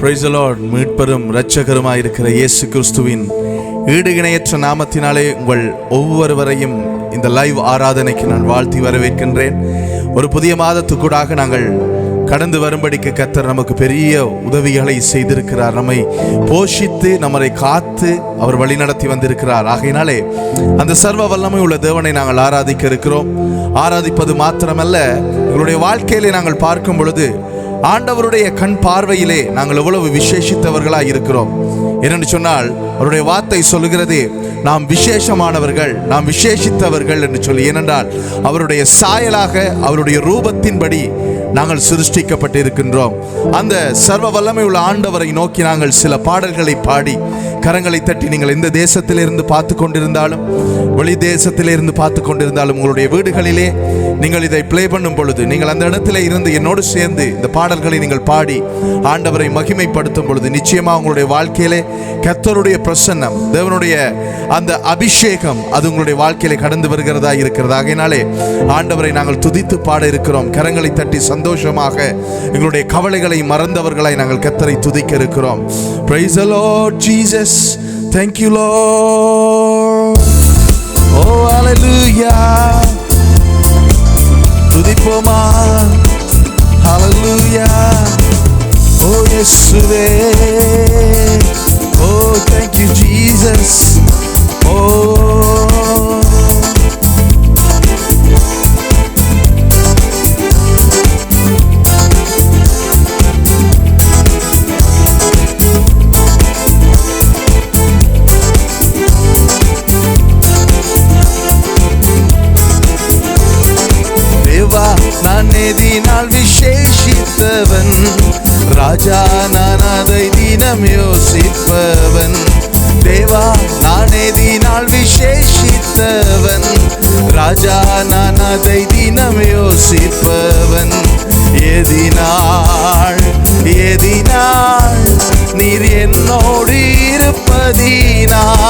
Praise மீட்பெரும் இரட்சகருமாய் இருக்கிற இயேசு கிறிஸ்துவின் ஈடு இணையற்ற நாமத்தினாலே உங்கள் ஒவ்வொருவரையும் இந்த லைவ் ஆராதனைக்கு நான் வாழ்த்தி வரவேற்கின்றேன். ஒரு புதிய மாதத்துக்கூடாக நாங்கள் கடந்து வரும்படிக்கு கத்தர் நமக்கு பெரிய உதவிகளை செய்திருக்கிறார். நம்மை போஷித்து நம்மை காத்து அவர் வழிநடத்தி வந்திருக்கிறார். ஆகையினாலே அந்த சர்வ வல்லமை உள்ள தேவனை நாங்கள் ஆராதிக்க இருக்கிறோம். ஆராதிப்பது மாத்திரமல்ல எங்களுடைய வாழ்க்கையிலே நாங்கள் பார்க்கும் பொழுது ஆண்டவருடைய கண் பார்வையிலே நாங்கள் எவ்வளவு விசேஷித்தவர்களாக இருக்கிறோம். என்னென்னு சொன்னால் அவருடைய வார்த்தை சொல்லுகிறது நாம் விசேஷமானவர்கள் நாம் விசேஷித்தவர்கள் என்று சொல்லி. ஏனென்றால் அவருடைய சாயலாக அவருடைய ரூபத்தின்படி நாங்கள் சிருஷ்டிக்கப்பட்டு இருக்கின்றோம் அந்த சர்வ வல்லமை உள்ள ஆண்டவரை நோக்கி நாங்கள் சில பாடல்களை பாடி கரங்களை தட்டி நீங்கள் எந்த தேசத்திலிருந்து பார்த்து கொண்டிருந்தாலும் வெளி தேசத்திலிருந்து பார்த்து கொண்டிருந்தாலும் உங்களுடைய வீடுகளிலே நீங்கள் இதை ப்ளே பண்ணும் பொழுது நீங்கள் அந்த இடத்துல இருந்து என்னோடு சேர்ந்து இந்த பாடல்களை நீங்கள் பாடி ஆண்டவரை மகிமைப்படுத்தும் பொழுது நிச்சயமா உங்களுடைய வாழ்க்கையிலே கத்தருடைய பிரசன்னம் தேவனுடைய அந்த அபிஷேகம் அது உங்களுடைய வாழ்க்கையிலே கடந்து வருகிறதா இருக்கிறது. ஆகையினாலே ஆண்டவரை நாங்கள் துதித்து பாட இருக்கிறோம் கரங்களை தட்டி சந்தோஷமாக எங்களுடைய கவலைகளை மறந்தவர்களை நாங்கள் கத்தரை துதிக்க இருக்கிறோம் praise Lord Jesus thank you Lord ஓ ஹalleluya துதிப்போமா ஹalleluya ஓ இயேசுவே விசேஷித்தவன் ராஜா நான் அதை தினம் யோசிப்பவன். தேவா நானே தினால் விசேஷித்தவன். ராஜா நான் அதை தினம் யோசிப்பவன். எதினாள் எதினாள் நீர் என்னோடு இருப்பதினால்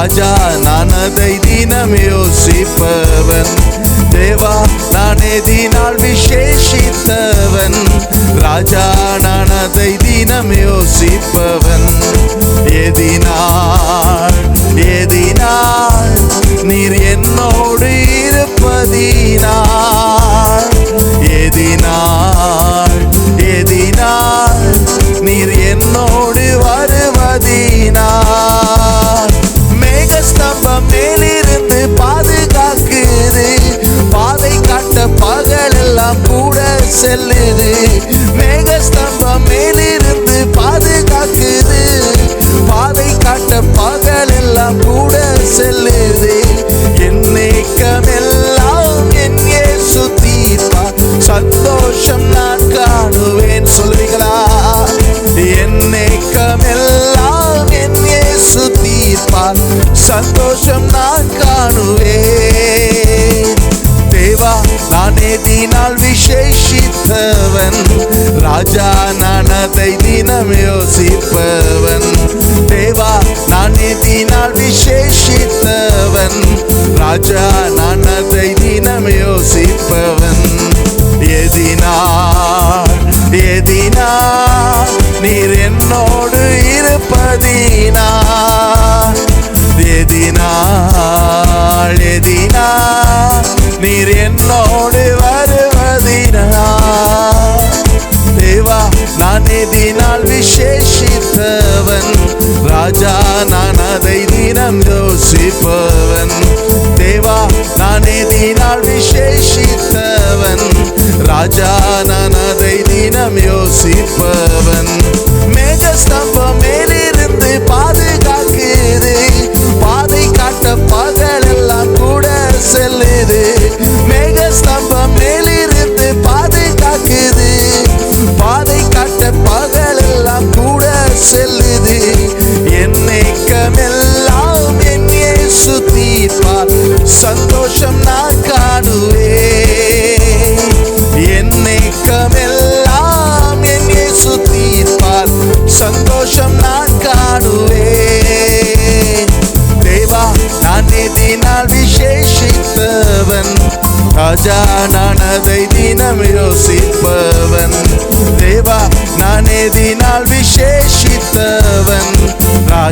ராஜா நான் அதை தினம் யோசிப்பவன். தேவா நானே தினால் விசேஷித்தவன். ராஜா நான் அதை தினம் யோசிப்பவன். எதினாள் எதினாள் நீர் என்னோடு இருப்பதினால் கூட செல்லுது. மேகஸ்தம்பம் மேலிருந்து பாதுகாக்குது. பாதை காட்ட பகலெல்லாம் கூட செல்லுது. என்னைக்கமெல்லாம் என் இயேசு தீர்ப்பார் சந்தோஷம் நான் காணுவேன். சொல்லுவீங்களா? என்னைக்கமெல்லாம் என் இயேசு தீர்ப்பார் சந்தோஷம் விசேஷித்தவன் ராஜா நான் அதை தினம் யோசிப்பவன். தேவா நானே தினால் விசேஷித்தவன். ராஜா விசேஷித்தவன். ராஜா நான் அதை தினம் யோசிப்பவன் தேவா நானே தினால் விசேஷித்தவன். ராஜா நான் அதை தினம் யோசிப்பவன். மேகஸ்தம்பம் கூட செல்லுது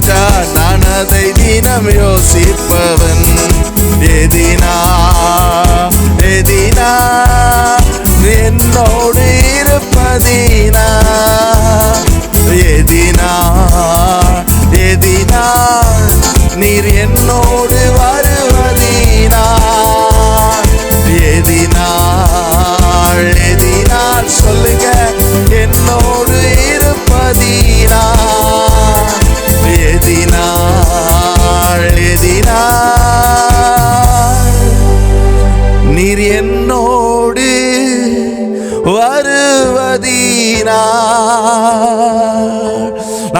ராஜா நான் அதை தினம் யோசிப்பவன். எதினா எதினா என்னோடு இருப்பதினா எதினா எதினா நீர் என்னோடு வருவதினா எதினாள் எதினாள் சொல்லுங்க என்னோடு இருப்பதினா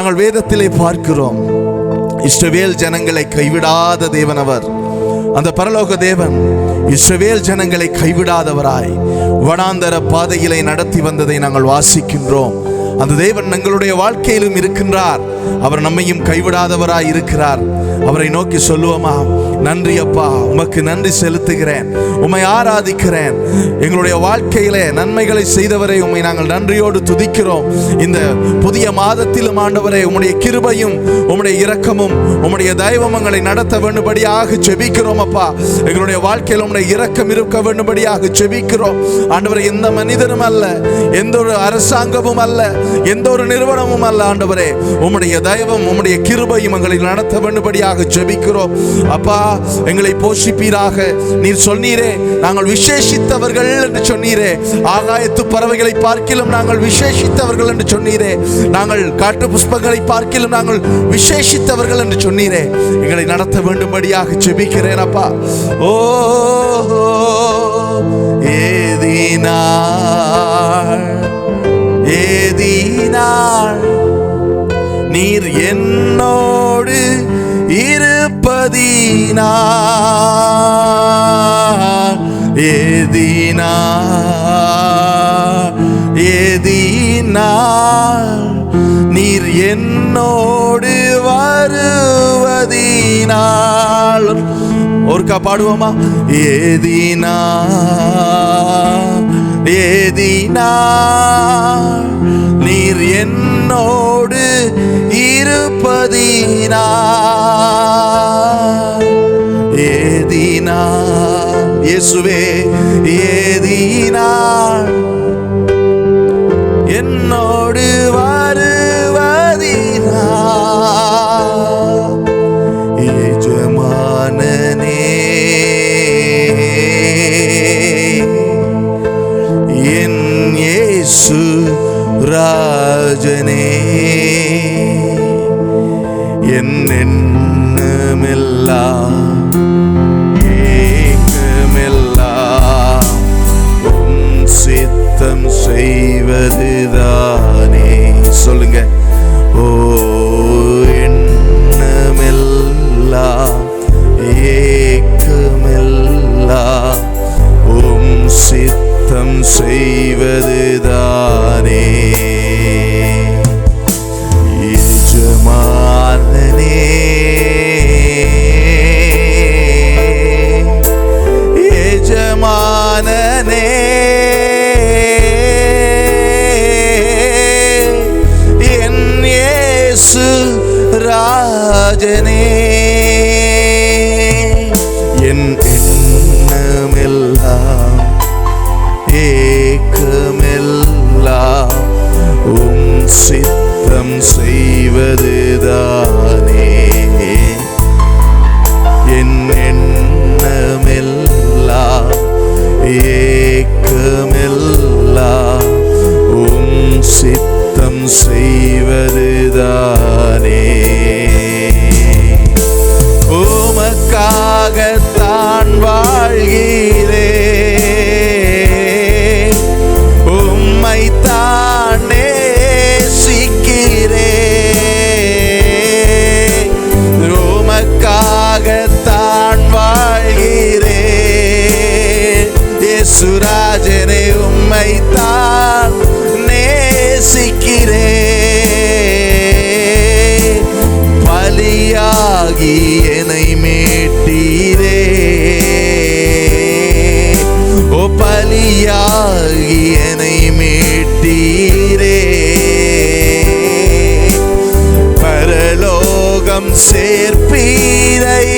நாங்கள் வேதத்திலே பார்க்கிறோம். இஸ்ரவேல் ஜனங்களை கைவிடாத தேவன் அவர் அந்த பரலோக தேவன் இஸ்ரவேல் ஜனங்களை கைவிடாதவராய் வனாந்தர பாதையிலே நடத்தி வந்ததை நாங்கள் வாசிக்கின்றோம். அந்த தேவன் எங்களுடைய வாழ்க்கையிலும் இருக்கின்றார். அவர் நம்மையும் கைவிடாதவராய் இருக்கிறார். அவரை நோக்கி சொல்லுவோமா நன்றி அப்பா உமக்கு நன்றி செலுத்துகிறேன். உம்மை ஆராதிக்கிறேன். எங்களுடைய வாழ்க்கையிலே நன்மைகளை செய்தவரை உம்மை நாங்கள் நன்றியோடு துதிக்கிறோம். இந்த புதிய மாதத்திலும் ஆண்டவரே உம்முடைய கிருபையும் உம்முடைய இரக்கமும் உம்முடைய தெய்வம் எங்களை நடத்த வேண்டும்படியாக செபிக்கிறோம் அப்பா. எங்களுடைய வாழ்க்கையில் உம்முடைய இரக்கம் இருக்க வேண்டும்படியாக செபிக்கிறோம் ஆண்டவரை எந்த மனிதனும் அல்ல எந்த ஒரு அரசாங்கமும் அல்ல எந்த ஒரு நிறுவனமும் அல்ல ஆண்டவரே. உம்முடைய தயவும் உம்முடைய கிருபையும் எங்களை நடத்த வேண்டும்படியாக ஜெபிக்கிறோம். அப்பா எங்களை போஷிப்பீராக. நீர் சொன்னீரே நாங்கள் விசேஷித்தவர்கள் என்று சொன்னீரே. ஆகாயத்து பறவைகளை பார்க்கிலும் நாங்கள் விசேஷித்தவர்கள் என்று சொன்னீரே. நாங்கள் காட்டு புஷ்பங்களை பார்க்கிலும் நாங்கள் விசேஷித்தவர்கள் என்று சொன்னீரே. எங்களை நடத்த வேண்டும்படியாக ஜெபிக்கிறேன் அப்பா. ஓ ஏதீனா ஏதீனா நீர் என்னோடு இருப்பதினா ஏதினா ஏதினா நீர் என்னோடு வருவதினால். ஒருக்கா பாடுவோமா? ஏதினா ஏதினா நீர் என்னோடு இருப்பதினா ஏதினா இயேசுவே ஏதினா என்னோடு வருவதினா. எஜமானனே என் இயேசு ராஜனே. என் எண்ணமெல்லாம் ஏக்கமெல்லாம் உம் சித்தம் செய்வதுதானே. சொல்லுங்க. ஓ எண்ணமெல்லாம் ஏக்கமெல்லாம் உம் சித்தம் செய்வது சேர்ப்பீரை.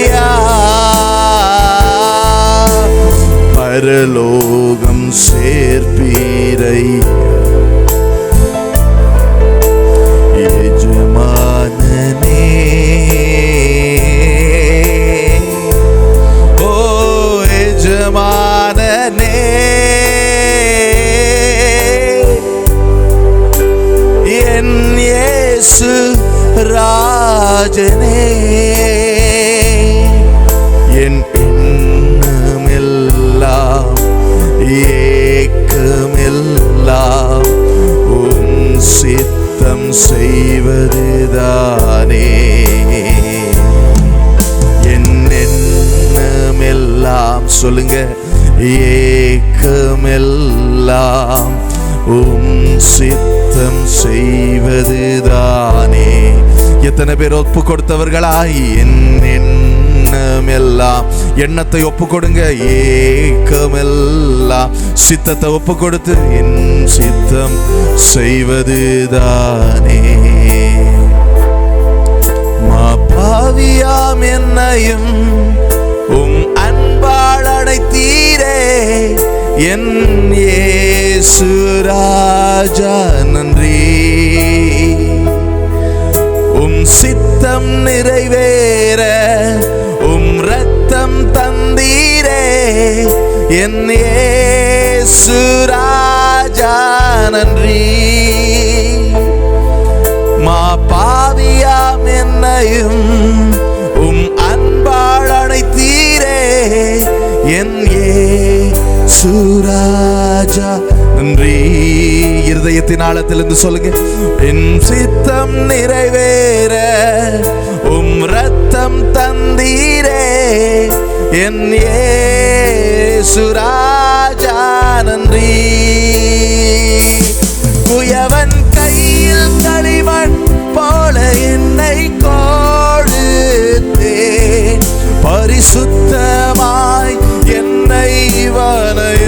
ஏக்கமெல்லாம் உம் சித்தம் செய்வதுதானே. எத்தனை பேர் ஒப்பு கொடுத்தவர்களாய்? என் எண்ணமெல்லாம். எண்ணத்தை ஒப்பு கொடுங்க. ஏக்கமெல்லாம். சித்தத்தை ஒப்பு கொடுத்து என் சித்தம் செய்வதுதானே. மா பாவியாம் என்னையும் அன்பால் என் இயேசு ராஜா நன்றி. உம் சித்தம் நிறைவேற உம் ரத்தம் தந்தீரே. என் ஏ ராஜா நன்றி. சுராஜா. நன்றி. இருதயத்தின் ஆழத்திலிருந்து சொல்லுங்க. என் சித்தம் நிறைவேற உம் ரத்தம் தந்தீரே. என் ஏசுராஜா நன்றி. குயவன் கையில் களிமண் போல என்னை கோழுத்தே பரிசுத்த என்னை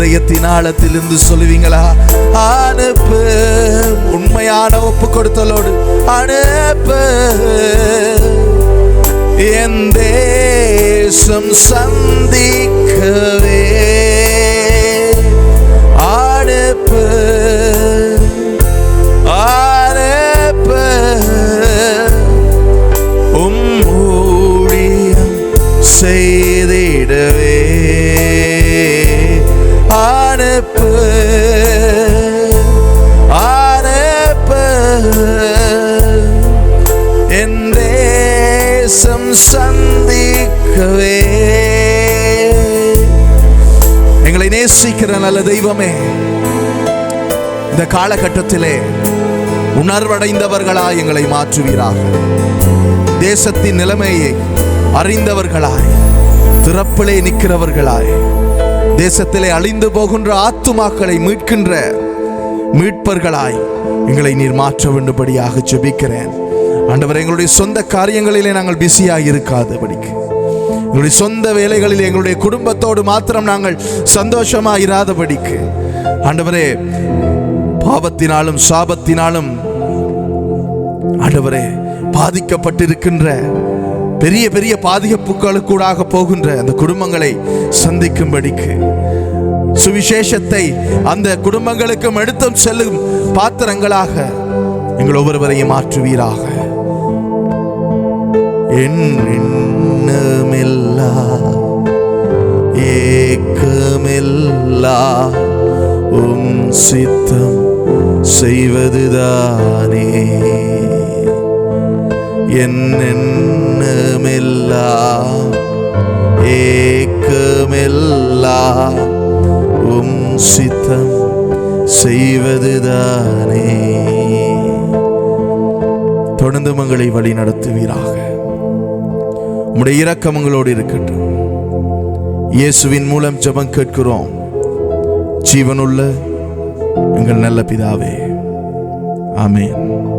இருதயத்தின் ஆழத்திலிருந்து சொல்லுவீங்களா? அனுப்பு. உண்மையான ஒப்பு கொடுத்தலோடு அனுப்பு. என் தேசம் சந்திக்கவே. அனுப்பு. அனுப்பு. உம் ஊழியம் செய்திடவே. அனுப்பு என் தேசம் சந்திக்கவே. எங்களை நேசிக்கிற நல்ல தெய்வமே இந்த காலகட்டத்திலே உணர்வடைந்தவர்களாய் எங்களை மாற்றுவீராக. தேசத்தின் நிலைமையை அறிந்தவர்களாய் திறப்பிலே நிற்கிறவர்களாய் தேசத்திலே அழிந்து போகின்ற ஆத்துமாக்களை மீட்கின்ற மீட்பர்களாய் எங்களை நீர் மாற்ற வேண்டும்படியாக ஜெபிக்கிறேன். ஆண்டவர் எங்களுடைய சொந்த காரியங்களிலே நாங்கள் பிஸியாக இருக்காதபடிக்கு. எங்களுடைய சொந்த வேலைகளில் எங்களுடைய குடும்பத்தோடு மாத்திரம் நாங்கள் சந்தோஷமாக இராதபடிக்கு. ஆண்டவரே பாவத்தினாலும் சாபத்தினாலும் ஆண்டவரே பாதிக்கப்பட்டிருக்கின்ற பெரிய பெரிய பாதிப்புகளுக்கூடாக போகின்ற அந்த குடும்பங்களை சந்திக்கும்படிக்கு. சுவிசேஷத்தை அந்த குடும்பங்களுக்கும் எடுத்தும் செல்லும் பாத்திரங்களாக எங்கள் ஒவ்வொருவரையும் மாற்றுவீராக. எண்ணமில்லா ஏக்கமில்லா உம் சித்தம் செய்வதுதானே. என் எண்ணமில்லா ஏக்கமில்லா? உம் சித்தம் செய்வதுதானே. தொடர்ந்து மங்களை வழி நடத்துவீராக. உம்முடைய இரக்கமங்களோடு இருக்கட்டும். இயேசுவின் மூலம் ஜபம் கேட்கிறோம். ஜீவனுள்ள எங்கள் நல்ல பிதாவே. ஆமேன்.